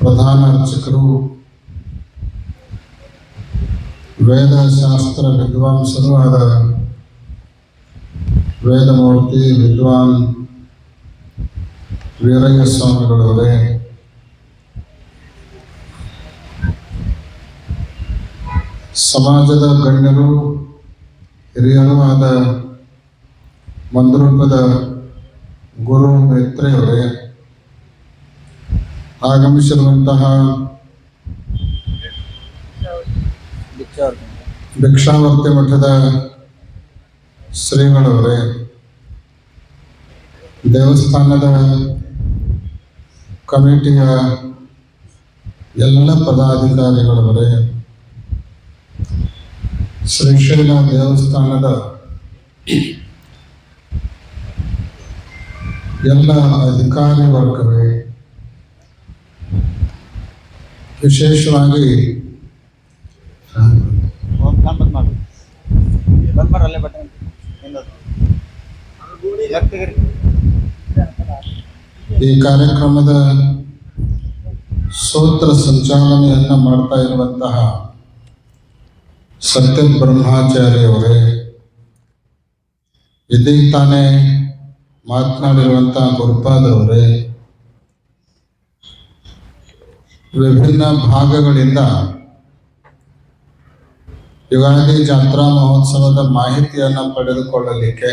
ಪ್ರಧಾನ ಅರ್ಚಕರು, ವೇದಶಾಸ್ತ್ರ ವಿದ್ವಾಂಸರು ಆದ ವೇದಮೂರ್ತಿ ವಿದ್ವಾನ್ ವೀರಯ್ಯ ಸ್ವಾಮಿಗಳವರೇ ಸಮಾಜದ ಗಣ್ಯರು, ಹಿರಿಯರು ಆದ ಮಂದ್ರೂಪದ ಗುರು ಮೇತ್ರೆಯವರೇ ಆಗಮಿಸಿರುವಂತಹ ಭಿಕ್ಷಾವರ್ತಿ ಮಠದ ಶ್ರೀಗಳವರೇ ದೇವಸ್ಥಾನದ ಕಮಿಟಿಯ ಎಲ್ಲ ಪದಾಧಿಕಾರಿಗಳವರೇ ಶ್ರೀಶೈಲ ದೇವಸ್ಥಾನದ ಎಲ್ಲ ಅಧಿಕಾರಿ ವರ್ಗವೇ ವಿಶೇಷವಾಗಿ ಒಂದು ಕಾನ್ ಬಂದ್ ಮಾಡಿ ಬಂದ್ ಮಾಡ್ರಿ ಅಲ್ಲೇ ಬಟ್ಟೆ ಹಿಂದದು ಲೆಫ್ಟ್ ತೆಗೀರಿ ಈ ಕಾರ್ಯಕ್ರಮದ ಸೂತ್ರ ಸಂಚಾಲನೆಯನ್ನ ಮಾಡ್ತಾ ಇರುವಂತಹ ಸತ್ಯ ಬ್ರಹ್ಮಾಚಾರ್ಯವರೇ ಇದೀಗ ತಾನೇ ಮಾತನಾಡಿರುವಂತಹ ಗುರುಪಾದವರೇ ವಿಭಿನ್ನ ಭಾಗಗಳಿಂದ ಯುಗಾದಿ ಜಾತ್ರಾ ಮಹೋತ್ಸವದ ಮಾಹಿತಿಯನ್ನು ಪಡೆದುಕೊಳ್ಳಲಿಕ್ಕೆ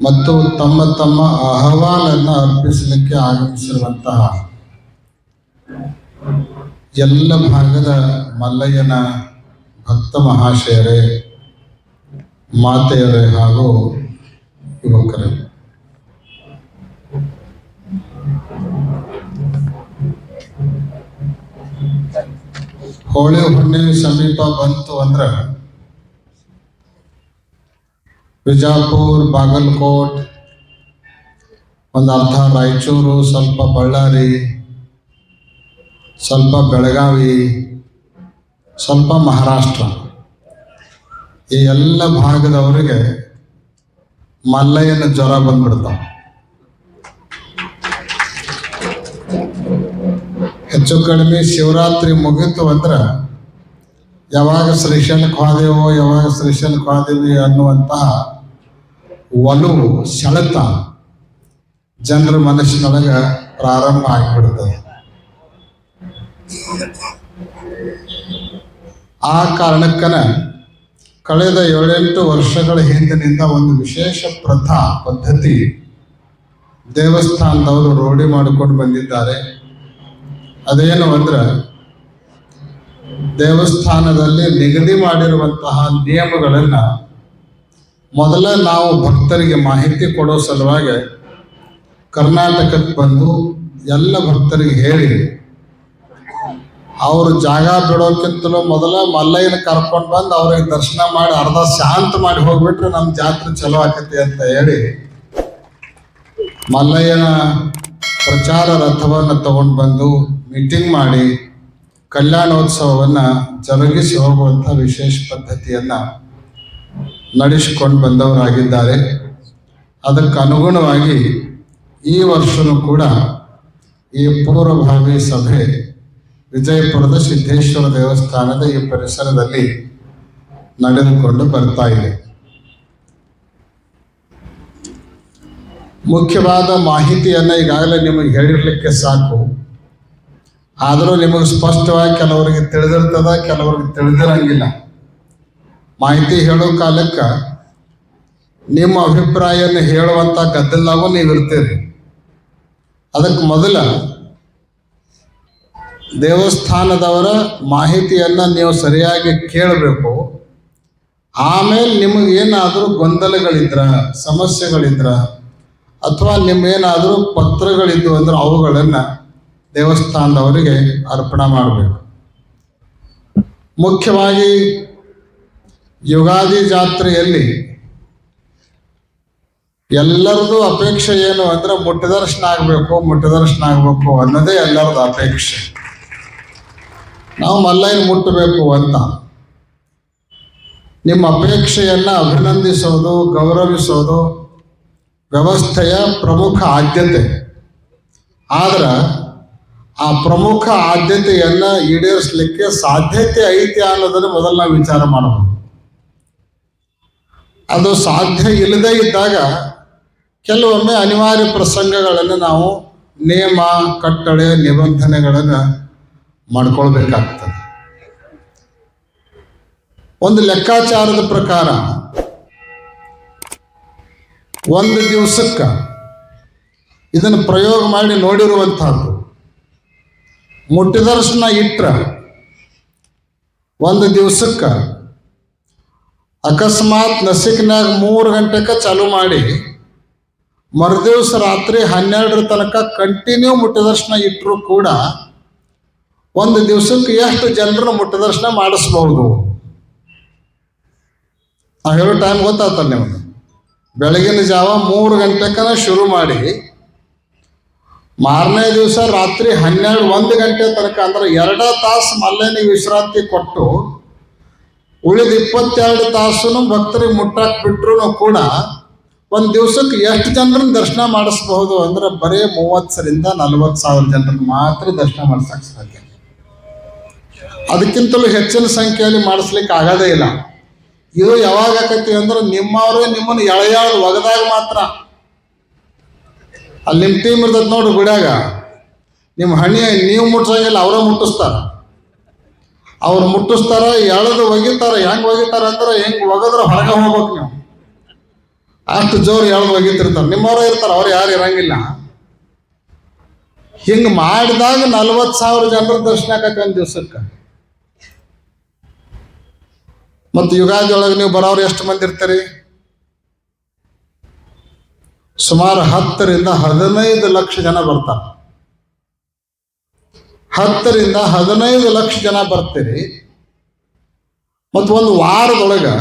ಮತ್ತು ತಮ್ಮ ತಮ್ಮ ಅಹವಾಲನ್ನು ಅರ್ಪಿಸಲಿಕ್ಕೆ ಆಗಮಿಸಿರುವಂತಹ ಎಲ್ಲ ಭಾಗದ ಮಲ್ಲಯ್ಯನ ಭಕ್ತ ಮಹಾಶಯರೇ, ಮಾತೆಯರೇ ಹಾಗೂ ಯುವಕರೇ. ಹೋಳಿ ಹುಣ್ಣಿಮೆ ಸಮೀಪ ಬಂತು ಅಂದ್ರೆ ಬಿಜಾಪುರ್ ಬಾಗಲಕೋಟ್, ಒಂದು ಅರ್ಧ ರಾಯಚೂರು, ಸ್ವಲ್ಪ ಬಳ್ಳಾರಿ, ಸ್ವಲ್ಪ ಬೆಳಗಾವಿ, ಸ್ವಲ್ಪ ಮಹಾರಾಷ್ಟ್ರ. ಈ ಎಲ್ಲ ಭಾಗದವರಿಗೆ ಮಲ್ಲಯ್ಯನ ಜ್ವರ ಬಂದ್ಬಿಡ್ತಾವ. ಹೆಚ್ಚು ಕಡಿಮೆ ಶಿವರಾತ್ರಿ ಮುಗಿತು ಅಂದ್ರೆ ಯಾವಾಗ ಶ್ರೀಶೈಲಕ್ಕೆ ಹೋದೆವೋ ಯಾವಾಗ ಶ್ರೀಶೈಲಕ್ಕೆ ಹೋದೇವಿ ಅನ್ನುವಂತಹ ಒಲವು ಸೆಳೆತ ಜನರ ಮನಸ್ಸಿನೊಳಗೆ ಪ್ರಾರಂಭ ಆಗಿಬಿಡ್ತದೆ ಆ ಕಾರಣಕ್ಕನ ಕಳೆದ ಏಳೆಂಟು ವರ್ಷಗಳ ಹಿಂದಿನಿಂದ ಒಂದು ವಿಶೇಷ ಪ್ರಥಾ ಪದ್ಧತಿ ದೇವಸ್ಥಾನದವರು ರೂಢಿ ಮಾಡಿಕೊಂಡು ಬಂದಿದ್ದಾರೆ. ಅದೇನು ಅಂದ್ರೆ ದೇವಸ್ಥಾನದಲ್ಲಿ ನಿಗದಿ ಮಾಡಿರುವಂತಹ ನಿಯಮಗಳನ್ನು ಮೊದಲ ನಾವು ಭಕ್ತರಿಗೆ ಮಾಹಿತಿ ಕೊಡೋ ಸಲುವಾಗಿ ಕರ್ನಾಟಕಕ್ಕೆ ಬಂದು ಎಲ್ಲ ಭಕ್ತರಿಗೆ ಹೇಳಿ. ಅವರು ಜಾಗ ಬಿಡೋಕ್ಕಿಂತಲೂ ಮೊದಲ ಮಲ್ಲಯ್ಯನ ಕರ್ಕೊಂಡು ಬಂದು ಅವ್ರಿಗೆ ದರ್ಶನ ಮಾಡಿ ಅರ್ಧ ಶಾಂತ ಮಾಡಿ ಹೋಗ್ಬಿಟ್ರೆ ನಮ್ಮ ಜಾತ್ರೆ ಚಲೋ ಆಕತಿ ಅಂತ ಹೇಳಿ ಮಲ್ಲಯ್ಯನ ಪ್ರಚಾರ ರಥವನ್ನು ತಗೊಂಡು ಬಂದು ಮೀಟಿಂಗ್ ಮಾಡಿ ಕಲ್ಯಾಣೋತ್ಸವವನ್ನು ಜರುಗಿಸಿ ಹೋಗುವಂಥ ವಿಶೇಷ ಪದ್ಧತಿಯನ್ನು ನಡೆಸಿಕೊಂಡು ಬಂದವರಾಗಿದ್ದಾರೆ ಅದಕ್ಕೆ ಅನುಗುಣವಾಗಿ ಈ ವರ್ಷವೂ ಕೂಡ ಈ ಪೂರ್ವಭಾವಿ ಸಭೆ ವಿಜಯಪುರದ ಸಿದ್ದೇಶ್ವರ ದೇವಸ್ಥಾನದ ಈ ಪರಿಸರದಲ್ಲಿ ನಡೆದುಕೊಂಡು ಬರ್ತಾ ಇದೆ. ಮುಖ್ಯವಾದ ಮಾಹಿತಿಯನ್ನು ಈಗಾಗಲೇ ನಿಮಗೆ ಹೇಳಿರ್ಲಿಕ್ಕೆ ಸಾಕು. ಆದರೂ ನಿಮಗೆ ಸ್ಪಷ್ಟವಾಗಿ ಕೆಲವರಿಗೆ ತಿಳಿದಿರ್ತದ, ಕೆಲವರಿಗೆ ತಿಳಿದಿರಂಗಿಲ್ಲ. ಮಾಹಿತಿ ಹೇಳೋ ಕಾಲಕ್ಕೆ ನಿಮ್ಮ ಅಭಿಪ್ರಾಯನ ಹೇಳುವಂಥ ಗದ್ದಲಾಗೂ ನೀವು ಇರ್ತೀರಿ ಅದಕ್ಕೆ ಮೊದಲ, ದೇವಸ್ಥಾನದವರ ಮಾಹಿತಿಯನ್ನು ನೀವು ಸರಿಯಾಗಿ ಕೇಳಬೇಕು. ಆಮೇಲೆ ನಿಮಗೇನಾದರೂ ಗೊಂದಲಗಳಿದ್ರ, ಸಮಸ್ಯೆಗಳಿದ್ರ ಅಥವಾ ನಿಮ್ಮೇನಾದರೂ ಪತ್ರಗಳಿದ್ದು ಅಂದ್ರೆ ಅವುಗಳನ್ನು ದೇವಸ್ಥಾನದವರಿಗೆ ಅರ್ಪಣೆ ಮಾಡಬೇಕು. ಮುಖ್ಯವಾಗಿ ಯುಗಾದಿ ಜಾತ್ರೆಯಲ್ಲಿ ಎಲ್ಲರದು ಅಪೇಕ್ಷೆ ಏನು ಅಂದ್ರೆ ಮುಟ್ಟದರ್ಶನ ಆಗಬೇಕು ಮುಟ್ಟದರ್ಶನ ಆಗಬೇಕು ಅನ್ನೋದೇ ಎಲ್ಲರದು ಅಪೇಕ್ಷೆ. ನಾವು ಮಲ್ಲೈನ್ ಮುಟ್ಟಬೇಕು ಅಂತ. ನಿಮ್ಮ ಅಪೇಕ್ಷೆಯನ್ನ ಅಭಿನಂದಿಸೋದು, ಗೌರವಿಸೋದು ವ್ಯವಸ್ಥೆಯ ಪ್ರಮುಖ ಆದ್ಯತೆ. ಆದ್ರೆ, ಆ ಪ್ರಮುಖ ಆದ್ಯತೆಯನ್ನ ಈಡೇರಿಸಲಿಕ್ಕೆ ಸಾಧ್ಯತೆ ಐತಿ ಅನ್ನೋದನ್ನು ಮೊದಲು ನಾವು ವಿಚಾರ ಮಾಡಬಹುದು ಅದು ಸಾಧ್ಯ ಇಲ್ಲದೇ ಇದ್ದಾಗ ಕೆಲವೊಮ್ಮೆ ಅನಿವಾರ್ಯ ಪ್ರಸಂಗಗಳನ್ನು ನಾವು ನಿಯಮ ಕಟ್ಟಳೆ, ನಿಬಂಧನೆಗಳನ್ನು ಮಾಡ್ಕೊಳ್ಬೇಕಾಗ್ತದೆ. ಒಂದು ಲೆಕ್ಕಾಚಾರದ ಪ್ರಕಾರ ಒಂದು ದಿವಸಕ್ಕೆ ಇದನ್ನು ಪ್ರಯೋಗ ಮಾಡಿ ನೋಡಿರುವಂಥದ್ದು ಮುಟ್ಟಿದರ್ಶನ ಇಟ್ರ ಒಂದು ದಿವಸಕ್ಕೆ ಅಕಸ್ಮಾತ್ ನಸಿಕ್ನಾಗ ಮೂರು ಗಂಟೆಗೆ ಚಾಲು ಮಾಡಿ ಮರುದಿವಸ ರಾತ್ರಿ ಹನ್ನೆರಡರ ತನಕ ಕಂಟಿನ್ಯೂ ಮುಟ್ಟದರ್ಶನ ಇಟ್ಟರೂ ಕೂಡ ಒಂದು ದಿವಸಕ್ಕೆ ಎಷ್ಟು ಜನರನ್ನು ಮುಟ್ಟದರ್ಶನ ಮಾಡಿಸ್ಬಹುದು? ನಾವು ಹೇಳೋ ಟೈಮ್ ಗೊತ್ತಾಗ್ತಲ್ಲ ನಿಮಗೆ? ಬೆಳಗಿನ ಜಾವ ಮೂರು ಗಂಟೆಕನ ಶುರು ಮಾಡಿ ಮಾರನೇ ದಿವಸ ರಾತ್ರಿ ಹನ್ನೆರಡು ಒಂದು ಗಂಟೆ ತನಕ ಅಂದ್ರೆ ಎರಡ ತಾಸು ಮಲ್ಲೇನಿಗೆ ವಿಶ್ರಾಂತಿ ಕೊಟ್ಟು ಉಳಿದ ಇಪ್ಪತ್ತೆರಡು ತಾಸು ಭಕ್ತರಿಗೆ ಮುಟ್ಟಾಕ್ ಬಿಟ್ರು ಕೂಡ ಒಂದು ದಿವಸಕ್ಕೆ ಎಷ್ಟು ಜನರನ್ನ ದರ್ಶನ ಮಾಡಿಸ್ಬಹುದು ಅಂದ್ರೆ ಬರೀ ಮೂವತ್ತರಿಂದ ನಲವತ್ತು ಸಾವಿರ ಜನರನ್ನ ಮಾತ್ರ ದರ್ಶನ ಮಾಡಿಸಕ್ ಸಾಧ್ಯ. ಅದಕ್ಕಿಂತಲೂ ಹೆಚ್ಚಿನ ಸಂಖ್ಯೆಯಲ್ಲಿ ಮಾಡಿಸ್ಲಿಕ್ಕೆ ಆಗೋದೇ ಇಲ್ಲ. ಇದು ಯಾವಾಗ ಆಕತಿ ಅಂದ್ರೆ ನಿಮ್ಮವರು ನಿಮ್ಮನ್ನು ಎಳೆಯಾಳ ಒಗದಾಗ ಮಾತ್ರ. ಅಲ್ಲಿ ನಿಮ್ಮ ಟೀಮ್ ಇರ್ತದೆ ನೋಡ್ರಿ ಬಿಡಾಗ ನಿಮ್ಮ ಹಣ್ಣಿ ನೀವು ಮುಟ್ಸಂಗಿಲ್ಲ, ಅವರೇ ಮುಟ್ಟಿಸ್ತಾರ. ಅವ್ರು ಮುಟ್ಟಿಸ್ತಾರ, ಎಳೆದು ಒಗಿತಾರ, ಹೆಂಗೆ ಒಗಿತಾರ ಅಂದ್ರೆ ಹೆಂಗೆ ಒಗದ್ರೆ ಹೊರಗೆ ಹೋಗ್ಬೇಕು ನೀವು. ಅಷ್ಟು ಜೋರು ಎಳೆದು ಒಗಿತಿರ್ತಾರೆ. ನಿಮ್ಮವರೇ ಇರ್ತಾರೆ, ಅವ್ರು ಯಾರು ಇರಂಗಿಲ್ಲ. ಹಿಂಗೆ ಮಾಡಿದಾಗ ನಲ್ವತ್ತು ಸಾವಿರ ಜನರ ದರ್ಶನ ಆಕತಿ ಒಂದು ದಿವ್ಸಕ್ಕೆ. ಮತ್ತು ಯುಗಾದಿ ಒಳಗೆ ನೀವು ಬರೋರು ಎಷ್ಟು ಮಂದಿ ಇರ್ತೀರಿ? ಸುಮಾರು ಹತ್ತರಿಂದ ಹದಿನೈದು ಲಕ್ಷ ಜನ ಬರ್ತಾರೆ. ಹತ್ತರಿಂದ ಹದಿನೈದು ಲಕ್ಷ ಜನ ಬರ್ತೀರಿ. ಮತ್ತು ಒಂದು ವಾರದೊಳಗೆ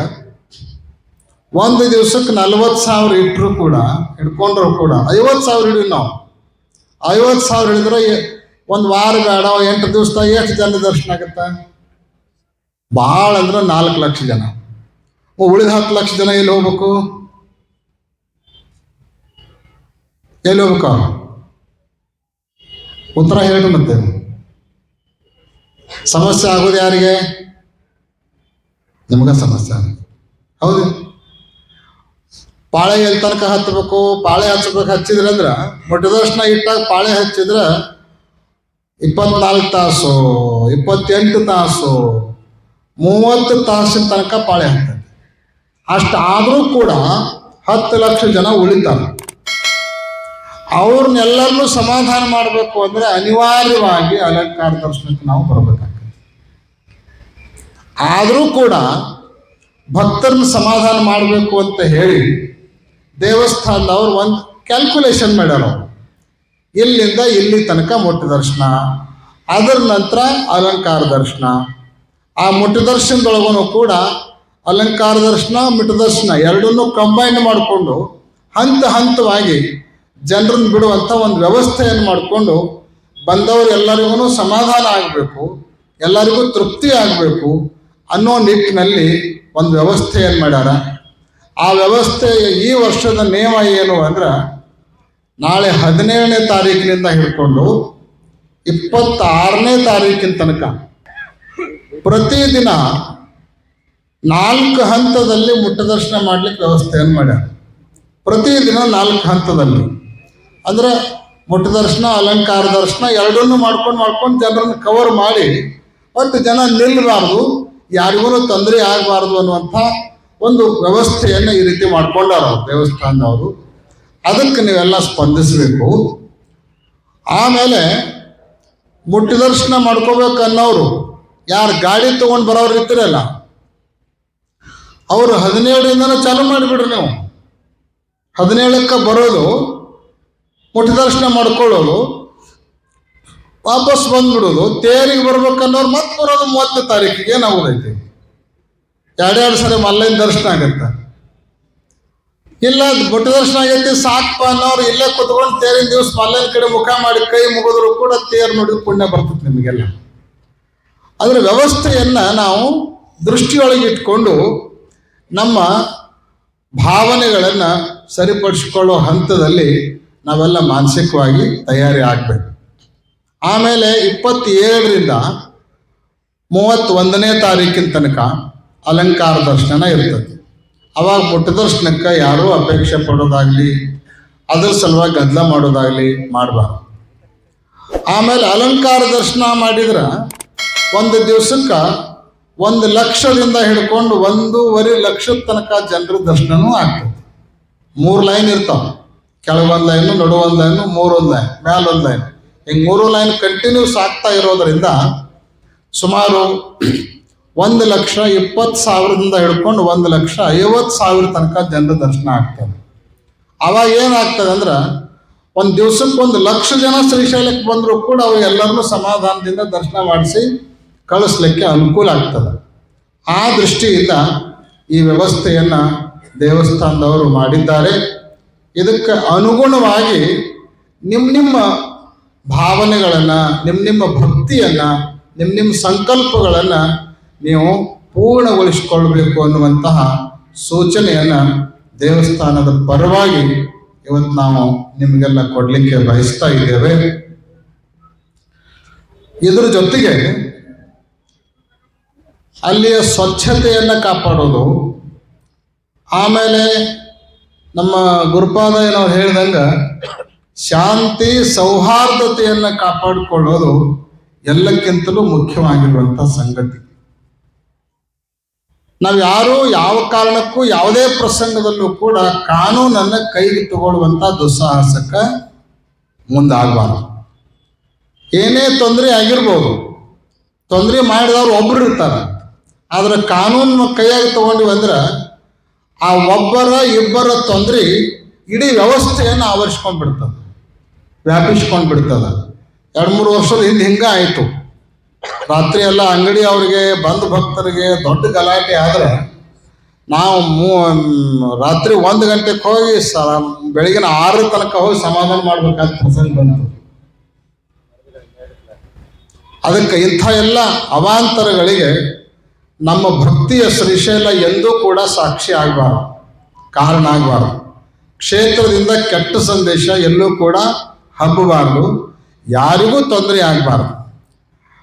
ಒಂದು ದಿವಸಕ್ಕೆ ನಲ್ವತ್ತು ಸಾವಿರ ಇಟ್ಟರು ಕೂಡ, ಹಿಡ್ಕೊಂಡ್ರು ಕೂಡ, ಐವತ್ತು ಸಾವಿರ ಹಿಡಿ ನಾವು. ಐವತ್ತು ಸಾವಿರ ಹಿಡಿದ್ರೆ ಒಂದು ವಾರ ಬೇಡ, ಎಂಟು ದಿವಸದಾಗ ಎಷ್ಟು ಜನ ದರ್ಶನ ಆಗುತ್ತೆ? ಭಾಳ ಅಂದ್ರೆ ನಾಲ್ಕು ಲಕ್ಷ ಜನ. ಉಳಿದ ಹತ್ತು ಲಕ್ಷ ಜನ ಎಲ್ಲಿ ಹೋಗ್ಬೇಕು? ಎಲ್ಲಿ ಹೋಗ್ಬೇಕು? ಉತ್ತರ ಹೇಳಿ ಮತ್ತೆ. ಸಮಸ್ಯೆ ಆಗೋದು ಯಾರಿಗೆ? ನಿಮಗ ಸಮಸ್ಯೆ ಆಗುತ್ತೆ. ಹೌದು. ಪಾಳೆ ಎಲ್ಲಿ ತನಕ ಹತ್ತಬೇಕು ಪಾಳೆ ಹಚ್ಚಬೇಕು, ಹಚ್ಚಿದ್ರೆ ಅಂದ್ರೆ ಮೊಟ್ಟದರ್ಶನ ಇಟ್ಟಾಗ ಪಾಳೆ ಹಚ್ಚಿದ್ರೆ ಇಪ್ಪತ್ನಾಲ್ಕು ತಾಸು, ಇಪ್ಪತ್ತೆಂಟು ತಾಸು. ಮೂವತ್ತು ತಾಸಿನ ತನಕ ಪಾಳೆ ಹಾಕ್ತದೆ ಅಷ್ಟಾದರೂ ಕೂಡ ಹತ್ತು ಲಕ್ಷ ಜನ ಉಳಿತಾರೆ. ಅವ್ರನ್ನೆಲ್ಲರನ್ನೂ ಸಮಾಧಾನ ಮಾಡಬೇಕು ಅಂದ್ರೆ ಅನಿವಾರ್ಯವಾಗಿ ಅಲಂಕಾರ ದರ್ಶನಕ್ಕೆ ನಾವು ಬರಬೇಕಾಗ್ತದೆ. ಆದರೂ ಕೂಡ ಭಕ್ತರನ್ನ ಸಮಾಧಾನ ಮಾಡಬೇಕು ಅಂತ ಹೇಳಿ ದೇವಸ್ಥಾನದವ್ರು ಒಂದು ಕ್ಯಾಲ್ಕುಲೇಷನ್ ಮಾಡ್ಯಾರ ಅವರು. ಇಲ್ಲಿಂದ ಇಲ್ಲಿ ತನಕ ಮೊಟ್ಟ ದರ್ಶನ, ಅದರ ನಂತರ ಅಲಂಕಾರ ದರ್ಶನ ಆ ಮುಟ್ಟ ದರ್ಶನದೊಳಗೂ ಕೂಡ ಅಲಂಕಾರ ದರ್ಶನ ಮಿಟ್ಟ ದರ್ಶನ ಎರಡನ್ನೂ ಕಂಬೈನ್ ಮಾಡಿಕೊಂಡು ಹಂತ ಹಂತವಾಗಿ ಜನರನ್ನು ಬಿಡುವಂಥ ಒಂದು ವ್ಯವಸ್ಥೆಯನ್ನು ಮಾಡಿಕೊಂಡು ಬಂದವರು ಎಲ್ಲರಿಗೂ ಸಮಾಧಾನ ಆಗಬೇಕು, ಎಲ್ಲರಿಗೂ ತೃಪ್ತಿ ಆಗಬೇಕು ಅನ್ನೋ ನಿಟ್ಟಿನಲ್ಲಿ ಒಂದು ವ್ಯವಸ್ಥೆಯನ್ನು ಮಾಡ್ಯಾರ. ಆ ವ್ಯವಸ್ಥೆಯ ಈ ವರ್ಷದ ನಿಯಮ ಏನು ಅಂದ್ರೆ ನಾಳೆ ಹದಿನೇಳನೇ ತಾರೀಕಿನಿಂದ ಹಿಡ್ಕೊಂಡು ಇಪ್ಪತ್ತಾರನೇ ತಾರೀಕಿನ ತನಕ ಪ್ರತಿದಿನ ನಾಲ್ಕು ಹಂತದಲ್ಲಿ ಮುಟ್ಟದರ್ಶನ ಮಾಡಲಿಕ್ಕೆ ವ್ಯವಸ್ಥೆಯನ್ನು ಮಾಡ್ಯಾರ. ಪ್ರತಿದಿನ ನಾಲ್ಕು ಹಂತದಲ್ಲಿ. ಅಂದ್ರೆ ಮುಟ್ಟದರ್ಶನ, ಅಲಂಕಾರ ದರ್ಶನ ಎರಡನ್ನೂ ಮಾಡ್ಕೊಂಡು ಮಾಡ್ಕೊಂಡು ಜನರನ್ನು ಕವರ್ ಮಾಡಿ ಮತ್ತು ಜನ ನಿಲ್ಲಬಾರ್ದು ಯಾರಿಗೂ ತೊಂದರೆ ಆಗಬಾರ್ದು ಅನ್ನುವಂಥ ಒಂದು ವ್ಯವಸ್ಥೆಯನ್ನು ಈ ರೀತಿ ಮಾಡ್ಕೊಂಡಾರ ದೇವಸ್ಥಾನದವರು ಅದಕ್ಕೆ ನೀವೆಲ್ಲ ಸ್ಪಂದಿಸಬೇಕು. ಆಮೇಲೆ ಮುಟ್ಟದರ್ಶನ ಮಾಡ್ಕೋಬೇಕು ಅನ್ನೋರು ಯಾರು ಗಾಡಿ ತೊಗೊಂಡು ಬರೋರು ಇರ್ತಿರಲ್ಲ ಅವರು ಹದಿನೇಳರಿಂದನೇ ಚಾಲು ಮಾಡಿಬಿಡ್ರಿ ನೀವು. ಹದಿನೇಳಕ್ಕೆ ಬರೋದು, ಮುಟ್ಟಿ ದರ್ಶನ ಮಾಡ್ಕೊಳ್ಳೋದು, ವಾಪಸ್ ಬಂದ್ಬಿಡೋದು, ತೇರಿಗೆ ಬರ್ಬೇಕನ್ನೋರು ಮತ್ತೆ ಬರೋದು ಮೂವತ್ತನೇ ತಾರೀಕಿಗೆ ನಾವು ಐತಿ ಎರಡೆರಡು ಸರಿ ಮಲ್ಲೈನ್ ದರ್ಶನ ಆಗತ್ತೆ. ಇಲ್ಲ, ಮುಟ್ಟಿ ದರ್ಶನ ಆಗೈತಿ ಸಾಕಪ್ಪ ಅನ್ನೋರು ಇಲ್ಲೇ ಕುತ್ಕೊಂಡು ತೇರಿನ ದಿವಸ ಮಲ್ಲೈನ ಕಡೆ ಮುಖ ಮಾಡಿ ಕೈ ಮುಗಿದ್ರು ಕೂಡ ತೇರು ನೋಡಿದ್ ಪುಣ್ಯ ಬರ್ತದೆ ನಿಮಗೆಲ್ಲ. ಅದರ ವ್ಯವಸ್ಥೆಯನ್ನು ನಾವು ದೃಷ್ಟಿಯೊಳಗೆ ಇಟ್ಕೊಂಡು ನಮ್ಮ ಭಾವನೆಗಳನ್ನು ಸರಿಪಡಿಸ್ಕೊಳ್ಳೋ ಹಂತದಲ್ಲಿ ನಾವೆಲ್ಲ ಮಾನಸಿಕವಾಗಿ ತಯಾರಿ ಆಗಬೇಕು. ಆಮೇಲೆ ಇಪ್ಪತ್ತೇಳರಿಂದ ಮೂವತ್ತೊಂದನೇ ತಾರೀಕಿನ ತನಕ ಅಲಂಕಾರ ದರ್ಶನ ಇರ್ತದೆ. ಅವಾಗ ಮುಟ್ಟ ದರ್ಶನಕ್ಕೆ ಯಾರೂ ಅಪೇಕ್ಷೆ ಪಡೋದಾಗಲಿ, ಅದ್ರ ಸಲುವಾಗಿ ಗದ್ದಲ ಮಾಡೋದಾಗಲಿ ಮಾಡಬಾರ್ದು. ಆಮೇಲೆ ಅಲಂಕಾರ ದರ್ಶನ ಮಾಡಿದ್ರೆ ಒಂದು ದಿವ್ಸಕ್ಕೆ ಒಂದು ಲಕ್ಷದಿಂದ ಹಿಡ್ಕೊಂಡು ಒಂದೂವರೆ ಲಕ್ಷದ ತನಕ ಜನರ ದರ್ಶನವೂ ಆಗ್ತದೆ. ಮೂರು ಲೈನ್ ಇರ್ತಾವೆ. ಕೆಳಗೊಂದು ಲೈನು ನಡು ಒಂದು ಲೈನು ಮೂರೊಂದು ಲೈನ್, ಮ್ಯಾಲ ಒಂದು ಲೈನ್. ಹಿಂಗೆ ಮೂರು ಲೈನ್ ಕಂಟಿನ್ಯೂಸ್ ಆಗ್ತಾ ಇರೋದರಿಂದ ಸುಮಾರು ಒಂದು ಲಕ್ಷ ಇಪ್ಪತ್ತು ಸಾವಿರದಿಂದ ಹಿಡ್ಕೊಂಡು ಒಂದು ಲಕ್ಷ ಐವತ್ತು ಸಾವಿರ ತನಕ ಜನರ ದರ್ಶನ ಆಗ್ತದೆ. ಅವಾಗ ಏನಾಗ್ತದೆ ಅಂದ್ರೆ ಒಂದು ದಿವ್ಸಕ್ಕೆ ಒಂದು ಲಕ್ಷ ಜನ ಶ್ರೀಶೈಲಕ್ಕೆ ಬಂದರೂ ಕೂಡ ಅವರೆಲ್ಲರನ್ನೂ ಸಮಾಧಾನದಿಂದ ದರ್ಶನ ಮಾಡಿಸಿ ಕಳಿಸ್ಲಿಕ್ಕೆ ಅನುಕೂಲ ಆಗ್ತದೆ. ಆ ದೃಷ್ಟಿಯಿಂದ ಈ ವ್ಯವಸ್ಥೆಯನ್ನು ದೇವಸ್ಥಾನದವರು ಮಾಡಿದ್ದಾರೆ. ಇದಕ್ಕೆ ಅನುಗುಣವಾಗಿ ನಿಮ್ಮ ನಿಮ್ಮ ಭಾವನೆಗಳನ್ನು ನಿಮ್ಮ ನಿಮ್ಮ ಭಕ್ತಿಯನ್ನು ನಿಮ್ಮ ನಿಮ್ಮ ಸಂಕಲ್ಪಗಳನ್ನು ನೀವು ಪೂರ್ಣಗೊಳಿಸಿಕೊಳ್ಬೇಕು ಅನ್ನುವಂತಹ ಸೂಚನೆಯನ್ನು ದೇವಸ್ಥಾನದ ಪರವಾಗಿ ಇವತ್ತು ನಾವು ನಿಮಗೆಲ್ಲ ಕೊಡಲಿಕ್ಕೆ ಬಯಸ್ತಾ ಇದ್ದೇವೆ. ಇದರ ಜೊತೆಗೆ ಅಲ್ಲಿಯ ಸ್ವಚ್ಛತೆಯನ್ನು ಕಾಪಾಡೋದು. ಆಮೇಲೆ ನಮ್ಮ ಗುರುಪಾದಯ್ಯನವ್ರು ಹೇಳ್ದಂಗೆ, ಶಾಂತಿ ಸೌಹಾರ್ದತೆಯನ್ನು ಕಾಪಾಡಿಕೊಳ್ಳೋದು ಎಲ್ಲಕ್ಕಿಂತಲೂ ಮುಖ್ಯವಾಗಿರುವಂಥ ಸಂಗತಿ. ನಾವು ಯಾರೂ ಯಾವ ಕಾರಣಕ್ಕೂ ಯಾವುದೇ ಪ್ರಸಂಗದಲ್ಲೂ ಕೂಡ ಕಾನೂನನ್ನು ಕೈಗೆ ತಗೊಳ್ಳುವಂಥ ದುಸ್ಸಾಹಸಕ್ಕೆ ಮುಂದಾಗಬಾರ್ದು. ಏನೇ ತೊಂದರೆ ಆಗಿರ್ಬೋದು, ತೊಂದರೆ ಮಾಡಿದವ್ರು ಒಬ್ಬರು ಇರ್ತಾರೆ. ಆದ್ರೆ ಕಾನೂನು ಕೈಯಾಗಿ ತಗೊಂಡಿವಿ ಅಂದ್ರೆ ಆ ಒಬ್ಬರ ಇಬ್ಬರ ತೊಂದರೆ ಇಡೀ ವ್ಯವಸ್ಥೆಯನ್ನು ಆವರಿಸ್ಕೊಂಡ್ಬಿಡ್ತದೆ ವ್ಯಾಪಿಸ್ಕೊಂಡ್ಬಿಡ್ತದೆ ವ್ಯಾಪಿಸ್ಕೊಂಡು ಬಿಡ್ತದೆ. ಎರಡು ಮೂರು ವರ್ಷದ ಹಿಂದೆ ಹಿಂಗೆ ಆಯಿತು. ರಾತ್ರಿ ಎಲ್ಲ ಅಂಗಡಿ ಅವರಿಗೆ ಬಂಧು ಭಕ್ತರಿಗೆ ದೊಡ್ಡ ಗಲಾಟೆ ಆದರೆ ನಾವು ಮೂ, ರಾತ್ರಿ ಒಂದು ಗಂಟೆಗೆ ಹೋಗಿ ಸ ಬೆಳಗಿನ ಆರು ತನಕ ಹೋಗಿ ಸಮಾಧಾನ ಮಾಡ್ಬೇಕಾದ ಪ್ರಸಂಗ ಬಂತು. ಅದಕ್ಕೆ ಇಂಥ ಎಲ್ಲ ಅವಾಂತರಗಳಿಗೆ ನಮ್ಮ ಭಕ್ತಿಯ ಶ್ರೀಶೈಲ ಎಂದೂ ಕೂಡ ಸಾಕ್ಷಿ ಆಗಬಾರ್ದು, ಕಾರಣ ಆಗಬಾರ್ದು. ಕ್ಷೇತ್ರದಿಂದ ಕೆಟ್ಟ ಸಂದೇಶ ಎಲ್ಲೂ ಕೂಡ ಹಬ್ಬಬಾರ್ದು, ಯಾರಿಗೂ ತೊಂದರೆ ಆಗಬಾರ್ದು.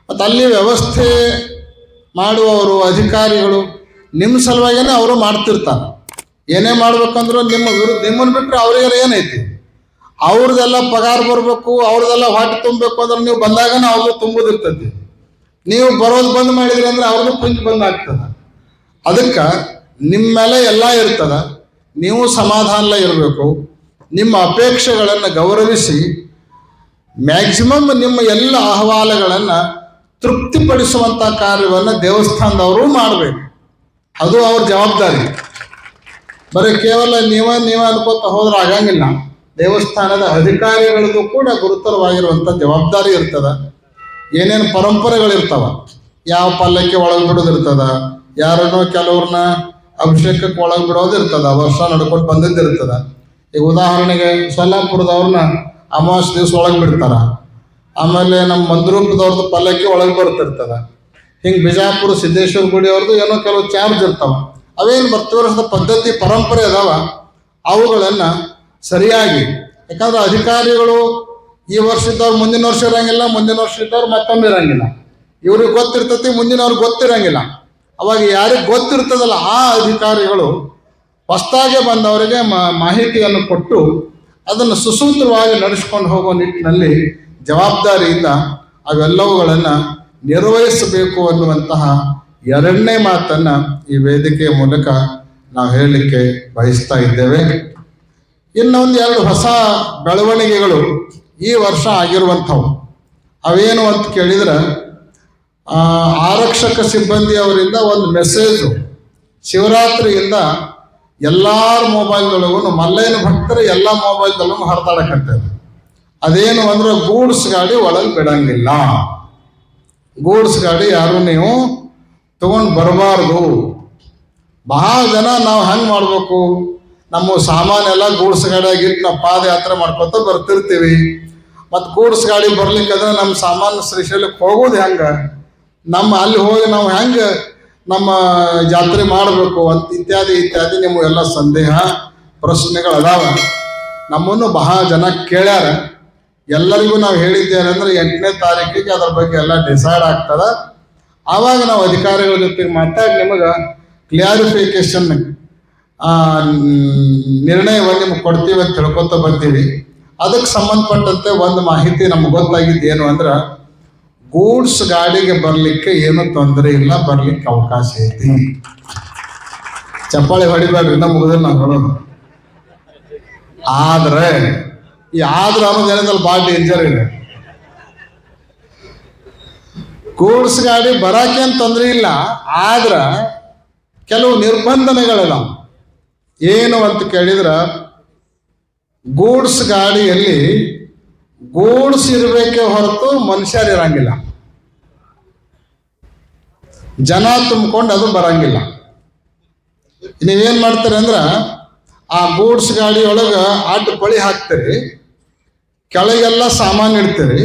ಮತ್ತು ಅಲ್ಲಿ ವ್ಯವಸ್ಥೆ ಮಾಡುವವರು, ಅಧಿಕಾರಿಗಳು ನಿಮ್ಮ ಸಲುವಾಗಿನೇ ಅವರು ಮಾಡ್ತಿರ್ತಾರೆ. ಏನೇ ಮಾಡ್ಬೇಕಂದ್ರೂ ನಿಮ್ಮ ವಿರುದ್ಧ ನಿಮ್ಮನ್ನು ಬಿಟ್ಟರೆ ಅವ್ರಿಗೆಲ್ಲ ಏನೈತಿ? ಅವ್ರದ್ದೆಲ್ಲ ಪಗಾರ ಬರಬೇಕು, ಅವ್ರದ್ದೆಲ್ಲ ಹೊಟ್ಟೆ ತುಂಬಬೇಕು ಅಂದ್ರೆ ನೀವು ಬಂದಾಗನೇ ಅವ್ರದ್ದು ತುಂಬೋದಿರ್ತೈತಿ. ನೀವು ಬರೋದು ಬಂದ್ ಮಾಡಿದ್ರಿ ಅಂದ್ರೆ ಅವ್ರದ್ದು ಪುಂಜ್ ಬಂದ್ ಆಗ್ತದ. ಅದಕ್ಕೆ ನಿಮ್ಮ ಮೇಲೆ ಎಲ್ಲ ಇರ್ತದ. ನೀವು ಸಮಾಧಾನ ಇರಬೇಕು. ನಿಮ್ಮ ಅಪೇಕ್ಷೆಗಳನ್ನು ಗೌರವಿಸಿ ಮ್ಯಾಕ್ಸಿಮಮ್ ನಿಮ್ಮ ಎಲ್ಲ ಅಹವಾಲುಗಳನ್ನು ತೃಪ್ತಿಪಡಿಸುವಂಥ ಕಾರ್ಯವನ್ನು ದೇವಸ್ಥಾನದವರು ಮಾಡಬೇಕು. ಅದು ಅವ್ರ ಜವಾಬ್ದಾರಿ. ಬರೀ ಕೇವಲ ನೀವ ನೀವ ಅನ್ಕೋತ ಹೋದ್ರೆ ಆಗಂಗಿಲ್ಲ. ದೇವಸ್ಥಾನದ ಅಧಿಕಾರಿಗಳಿಗೂ ಕೂಡ ಗುರುತರವಾಗಿರುವಂಥ ಜವಾಬ್ದಾರಿ ಇರ್ತದ. ಏನೇನು ಪರಂಪರೆಗಳಿರ್ತಾವ? ಯಾವ ಪಲ್ಯಕ್ಕೆ ಒಳಗೆ ಬಿಡೋದಿರ್ತದ? ಯಾರನ್ನೋ ಕೆಲವ್ರನ್ನ ಅಭಿಷೇಕಕ್ಕೆ ಒಳಗೆ ಬಿಡೋದು ಇರ್ತದ ವರ್ಷ ನಡ್ಕೊಂಡು ಬಂದಿದ್ದಿರ್ತದ? ಈಗ ಉದಾಹರಣೆಗೆ ಸೊಲ್ಲಾಪುರದವ್ರನ್ನ ಅಮಾವಾಸ್ಯ ದಿವಸ ಒಳಗೆ ಬಿಡ್ತಾರ. ಆಮೇಲೆ ನಮ್ಮ ಮಂದ್ರೂಪದವ್ರದ್ದು ಪಲ್ಯಕ್ಕೆ ಒಳಗೆ ಬರ್ತಿರ್ತದ. ಹಿಂಗೆ ಬಿಜಾಪುರ, ಸಿದ್ದೇಶ್ವರ ಗುಡಿ ಅವ್ರದ್ದು ಏನೋ ಕೆಲವು ಚಾರ್ಜ್ ಇರ್ತಾವ. ಅವೇನು ಬರ್ತಿ ವರ್ಷದ ಪದ್ಧತಿ, ಪರಂಪರೆ ಅದಾವ? ಅವುಗಳನ್ನು ಸರಿಯಾಗಿ, ಯಾಕಂದ್ರೆ ಅಧಿಕಾರಿಗಳು ಈ ವರ್ಷ ಇದ್ದವ್ರು ಮುಂದಿನ ವರ್ಷ ಇರಂಗಿಲ್ಲ, ಮುಂದಿನ ವರ್ಷ ಇದ್ದವ್ರು ಮತ್ತೊಮ್ಮೆ ಇರಂಗಿಲ್ಲ. ಇವ್ರಿಗೆ ಗೊತ್ತಿರ್ತೈತಿ ಮುಂದಿನವ್ರಿಗೆ ಗೊತ್ತಿರಂಗಿಲ್ಲ. ಅವಾಗ ಯಾರಿಗೆ ಗೊತ್ತಿರ್ತದಲ್ಲ, ಆ ಅಧಿಕಾರಿಗಳು ಹೊಸ್ತಾಗೆ ಬಂದವರಿಗೆ ಮಾಹಿತಿಯನ್ನು ಕೊಟ್ಟು ಅದನ್ನು ಸುಸೂತ್ರವಾಗಿ ನಡೆಸ್ಕೊಂಡು ಹೋಗೋ ನಿಟ್ಟಿನಲ್ಲಿ ಜವಾಬ್ದಾರಿಯಿಂದ ಅವೆಲ್ಲವುಗಳನ್ನು ನಿರ್ವಹಿಸಬೇಕು ಅನ್ನುವಂತಹ ಎರಡನೇ ಮಾತನ್ನು ಈ ವೇದಿಕೆಯ ಮೂಲಕ ನಾವು ಹೇಳಲಿಕ್ಕೆ ಬಯಸ್ತಾ ಇದ್ದೇವೆ. ಇನ್ನೊಂದು ಎರಡು ಹೊಸ ಬೆಳವಣಿಗೆಗಳು ಈ ವರ್ಷ ಆಗಿರುವಂಥವು. ಅವೇನು ಅಂತ ಕೇಳಿದ್ರೆ ಆರಕ್ಷಕ ಸಿಬ್ಬಂದಿ ಅವರಿಂದ ಒಂದು ಮೆಸೇಜು. ಶಿವರಾತ್ರಿಯಿಂದ ಎಲ್ಲಾರ ಮೊಬೈಲ್ದೊಳಗೂ ಮಲ್ಲಯ್ಯನ ಭಕ್ತರ ಎಲ್ಲ ಮೊಬೈಲ್ದೊಳಗೂ ಹರಿದಾಡಕತ್ತೇವೆ ಅದೇನು ಅಂದ್ರೆ ಗೂಡ್ಸ್ ಗಾಡಿ ಒಳಗೆ ಬಿಡಂಗಿಲ್ಲ. ಗೂಡ್ಸ್ ಗಾಡಿ ಯಾರು ನೀವು ತಗೊಂಡು ಬರಬಾರ್ದು. ಬಹಳ ಜನ ನಾವು ಹೆಂಗೆ ಮಾಡಬೇಕು? ನಮ್ಮ ಸಾಮಾನೆಲ್ಲ ಗೂಡ್ಸ್ ಗಾಡಿಯಾಗಿ ಇಟ್ಟು ನಾವು ಪಾದಯಾತ್ರೆ ಮಾಡ್ಕೊತ ಬರ್ತಿರ್ತೀವಿ. ಮತ್ತು ಗೂಡ್ಸ್ ಗಾಡಿ ಬರ್ಲಿಕ್ಕಂದ್ರೆ ನಮ್ಮ ಸಾಮಾನು ಶ್ರೀಶೈಲಕ್ಕೆ ಹೋಗೋದು ಹೆಂಗೆ? ನಮ್ಮ ಅಲ್ಲಿ ಹೋಗಿ ನಾವು ಹೆಂಗೆ ನಮ್ಮ ಜಾತ್ರೆ ಮಾಡಬೇಕು ಅಂತ ಇತ್ಯಾದಿ ಇತ್ಯಾದಿ ನಿಮಗೆಲ್ಲ ಸಂದೇಹ, ಪ್ರಶ್ನೆಗಳು ಅದಾವ. ನಮ್ಮನ್ನು ಬಹಳ ಜನ ಕೇಳ್ಯಾರ. ಎಲ್ಲರಿಗೂ ನಾವು ಹೇಳಿದ್ದೇನೆ ಅಂದ್ರೆ ಎಂಟನೇ ತಾರೀಕಿಗೆ ಅದ್ರ ಬಗ್ಗೆ ಎಲ್ಲ ಡಿಸೈಡ್ ಆಗ್ತದ. ಆವಾಗ ನಾವು ಅಧಿಕಾರಿಗಳ ಜೊತೆಗೆ ಮಾತಾಡಿ ನಿಮಗೆ ಕ್ಲಿಯಾರಿಫಿಕೇಶನ್ ನಿರ್ಣಯವನ್ನು ನಿಮ್ಗೆ ಕೊಡ್ತೀವಿ ಅಂತ ತಿಳ್ಕೊತ ಬರ್ತೀವಿ ಅದಕ್ಕೆ ಸಂಬಂಧಪಟ್ಟಂತೆ ಒಂದು ಮಾಹಿತಿ ನಮ್ಗೆ ಗೊತ್ತಾಗಿದ್ದು ಏನು ಅಂದ್ರೆ, ಗೂಡ್ಸ್ ಗಾಡಿಗೆ ಬರಲಿಕ್ಕೆ ಏನು ತೊಂದರೆ ಇಲ್ಲ, ಬರ್ಲಿಕ್ಕೆ ಅವಕಾಶ ಐತಿ. ಚಪ್ಪಾಳಿ ಹೊಡಿಬೇಡ್ರಿ ನಮ್ಮ ಮುಗಿದ್ರೆ ನಾವು ಹೇಳೋದು. ಆದ್ರೆ, ಈ ಆದ್ರೆ ಅನ್ನೋದು ಏನಿದಲ್ಲ ಭಾಳ ಡೇಂಜರ್ ಇದೆ. ಗೂಡ್ಸ್ ಗಾಡಿ ಬರಾಕೇನ್ ತೊಂದರೆ ಇಲ್ಲ, ಆದ್ರ ಕೆಲವು ನಿರ್ಬಂಧನೆಗಳಿದಾವ ಏನು ಅಂತ ಕೇಳಿದ್ರ, ಗೂಡ್ಸ್ ಗಾಡಿಯಲ್ಲಿ ಗೂಡ್ಸ್ ಇರಬೇಕೇ ಹೊರತು ಮನುಷ್ಯರು ಇರಂಗಿಲ್ಲ. ಜನ ತುಂಬಿಕೊಂಡು ಅದು ಬರಂಗಿಲ್ಲ. ನೀವೇನ್ ಮಾಡ್ತೀರಿ ಅಂದ್ರ, ಆ ಗೂಡ್ಸ್ ಗಾಡಿ ಅಡ್ಡ ಪಳಿ ಹಾಕ್ತೀರಿ, ಕೆಳಗೆಲ್ಲ ಸಾಮಾನು ಇಡ್ತೀರಿ,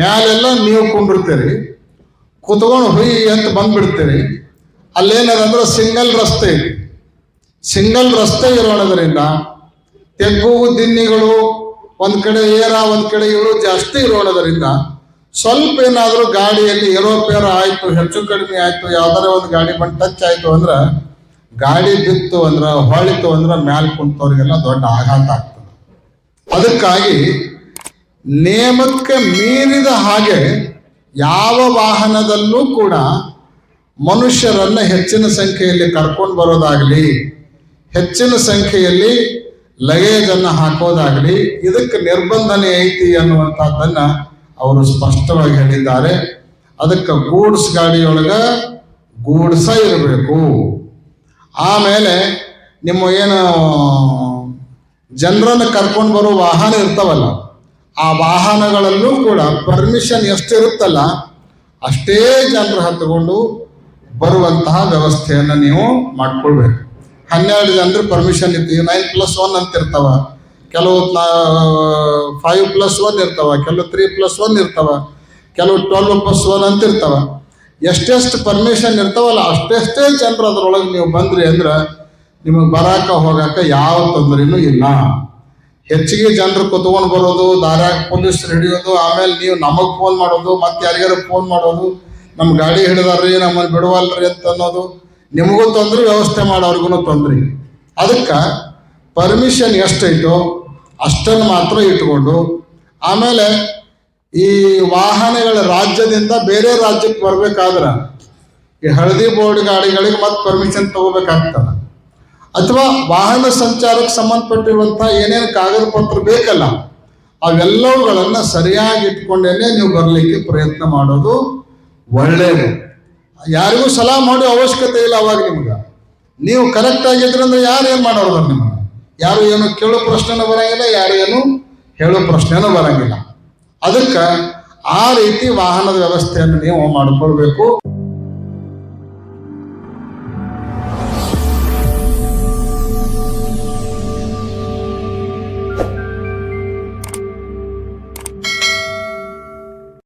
ಮ್ಯಾಲೆಲ್ಲ ನೀವು ಕುಂಡಿರ್ತೀರಿ, ಕುತ್ಕೊಂಡು ಹುಯಿ ಅಂತ ಬಂದ್ಬಿಡ್ತೀರಿ. ಅಲ್ಲೇನದಂದ್ರೆ ಸಿಂಗಲ್ ರಸ್ತೆ. ಇದೆ ಸಿಂಗಲ್ ರಸ್ತೆ ಇರೋಣದ್ರಿಂದ ತೆಗ್ಗು, ದಿನ್ನಿಗಳು, ಒಂದ್ ಕಡೆ ಏರ, ಒಂದ್ ಕಡೆ ಇವರು ಜಾಸ್ತಿ ಇರೋಣದ್ರಿಂದ ಸ್ವಲ್ಪ ಏನಾದರೂ ಗಾಡಿಯಲ್ಲಿ ಏರೋಪೇರ ಆಯ್ತು, ಹೆಚ್ಚು ಕಡಿಮೆ ಆಯ್ತು, ಯಾವ್ದಾರ ಒಂದು ಗಾಡಿ ಬಂದು ಟಚ್ ಆಯ್ತು ಅಂದ್ರ ಗಾಡಿ ಬಿತ್ತು ಅಂದ್ರ, ಹೊಳಿತು ಅಂದ್ರ ಮ್ಯಾಲ್ ಕುಂತವ್ರಿಗೆಲ್ಲ ದೊಡ್ಡ ಆಘಾತ ಆಗ್ತದೆ. ಅದಕ್ಕಾಗಿ ನೇಮಕ್ಕೆ ಮೀರಿದ ಹಾಗೆ ಯಾವ ವಾಹನದಲ್ಲೂ ಕೂಡ ಮನುಷ್ಯರನ್ನ ಹೆಚ್ಚಿನ ಸಂಖ್ಯೆಯಲ್ಲಿ ಕರ್ಕೊಂಡು ಬರೋದಾಗಲಿ ಹೆಚ್ಚಿನ ಸಂಖ್ಯೆಯಲ್ಲಿ ಲಗೇಜ್ ಅನ್ನು ಹಾಕೋದಾಗಲಿ ಇದಕ್ಕೆ ನಿರ್ಬಂಧನೆ ಐತಿ ಅನ್ನುವಂಥದ್ದನ್ನ ಅವರು ಸ್ಪಷ್ಟವಾಗಿ ಹೇಳಿದ್ದಾರೆ. ಅದಕ್ಕೆ ಗೂಡ್ಸ್ ಗಾಡಿಯೊಳಗ ಗೂಡ್ಸ ಇರಬೇಕು. ಆಮೇಲೆ ನಿಮ್ಮ ಏನು, ಜನರನ್ನು ಕರ್ಕೊಂಡು ಬರೋ ವಾಹನ ಇರ್ತಾವಲ್ಲ, ಆ ವಾಹನಗಳಲ್ಲೂ ಕೂಡ ಪರ್ಮಿಷನ್ ಎಷ್ಟಿರುತ್ತಲ್ಲ, ಅಷ್ಟೇ ಜನರು ಹತ್ಕೊಂಡು ಬರುವಂತಹ ವ್ಯವಸ್ಥೆಯನ್ನು ನೀವು ಮಾಡ್ಕೊಳ್ಬೇಕು. ಹನ್ನೆರಡು ಜನರು ಪರ್ಮಿಷನ್ ಇರ್ತೀವಿ ನೈನ್ ಪ್ಲಸ್ ಒನ್ ಅಂತ ಇರ್ತಾವ. ಕೆಲವು ಫೈವ್ ಪ್ಲಸ್ ಒನ್ ಇರ್ತಾವ. ಕೆಲವು ತ್ರೀ ಪ್ಲಸ್ ಒನ್ ಇರ್ತಾವ. ಕೆಲವು ಟ್ವೆಲ್ವ್ ಪ್ಲಸ್ ಒನ್ ಅಂತ ಇರ್ತಾವ. ಎಷ್ಟೆಷ್ಟು ಪರ್ಮಿಷನ್ ಇರ್ತಾವಲ್ಲ, ಅಷ್ಟೆಷ್ಟೇ ಜನರು ಅದ್ರೊಳಗೆ ನೀವು ಬಂದ್ರಿ ಅಂದ್ರೆ ನಿಮಗೆ ಬರಾಕ ಹೋಗಾಕ ಯಾವ ತೊಂದರೆನೂ ಇಲ್ಲ. ಹೆಚ್ಚಿಗೆ ಜನರು ಕುತ್ಕೊಂಡು ಬರೋದು, ದಾರ್ಯಾಗ ಪೊಲೀಸ್ ಹಿಡಿಯೋದು, ಆಮೇಲೆ ನೀವು ನಮಗೆ ಫೋನ್ ಮಾಡೋದು, ಮತ್ತೆ ಯಾರಿಗಾರು ಫೋನ್ ಮಾಡೋದು ನಮ್ಮ ಗಾಡಿ ಹಿಡಿದಾರ್ರಿ ನಮ್ಮನ್ನು ಬಿಡುವಲ್ರಿ ಅಂತ ಅನ್ನೋದು. ನಿಮಗೂ ತೊಂದರೆ, ವ್ಯವಸ್ಥೆ ಮಾಡೋರ್ಗು ತೊಂದರೆ. ಅದಕ್ಕೆ ಪರ್ಮಿಷನ್ ಎಷ್ಟೈತೋ ಅಷ್ಟನ್ನು ಮಾತ್ರ ಇಟ್ಕೊಂಡು ಆಮೇಲೆ ಈ ವಾಹನಗಳ ರಾಜ್ಯದಿಂದ ಬೇರೆ ರಾಜ್ಯಕ್ಕೆ ಬರ್ಬೇಕಾದ್ರೆ ಈ ಹಳದಿ ಬೋರ್ಡ್ ಗಾಡಿಗಳಿಗೆ ಮತ್ತೆ ಪರ್ಮಿಷನ್ ತಗೋಬೇಕಾಗ್ತದೆ. ಅಥವಾ ವಾಹನ ಸಂಚಾರಕ್ಕೆ ಸಂಬಂಧಪಟ್ಟಿರುವಂಥ ಏನೇನು ಕಾಗದ ಪತ್ರ ಬೇಕಲ್ಲ, ಅವೆಲ್ಲವುಗಳನ್ನು ಸರಿಯಾಗಿ ಇಟ್ಕೊಂಡೇನೆ ನೀವು ಬರಲಿಕ್ಕೆ ಪ್ರಯತ್ನ ಮಾಡೋದು ಒಳ್ಳೆಯದು ಯಾರಿಗೂ ಸಲಾಮ್ ಮಾಡೋ ಅವಶ್ಯಕತೆ ಇಲ್ಲ ಅವಾಗ ನಿಮ್ಗೆ. ನೀವು ಕರೆಕ್ಟ್ ಆಗಿದ್ರಂದ್ರೆ ಯಾರು ಏನು ಮಾಡೋರು ನಿಮಗೆ? ಯಾರು ಏನು ಕೇಳೋ ಪ್ರಶ್ನೆನೂ ಬರಂಗಿಲ್ಲ, ಯಾರು ಏನು ಹೇಳೋ ಪ್ರಶ್ನೆನೂ ಬರಂಗಿಲ್ಲ. ಅದಕ್ಕೆ ಆ ರೀತಿ ವಾಹನದ ವ್ಯವಸ್ಥೆಯನ್ನು ನೀವು ಮಾಡ್ಕೊಳ್ಬೇಕು.